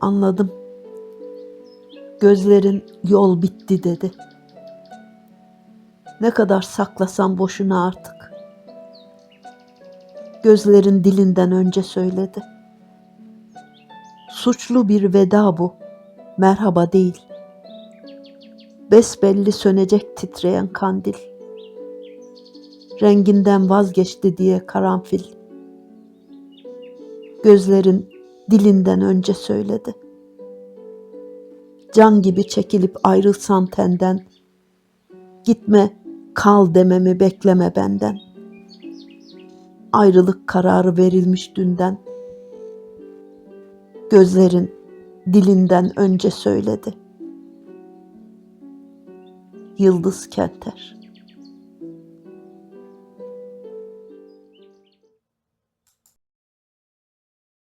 Anladım. Gözlerin yol bitti dedi. Ne kadar saklasam boşuna artık. Gözlerin dilinden önce söyledi. Suçlu bir veda bu. Merhaba değil. Besbelli sönecek titreyen kandil. Renginden vazgeçti diye karanfil. Gözlerin dilinden önce söyledi. Can gibi çekilip ayrılsan tenden. Gitme, kal dememi bekleme benden. Ayrılık kararı verilmiş dünden. Gözlerin dilinden önce söyledi. Yıldız Kenter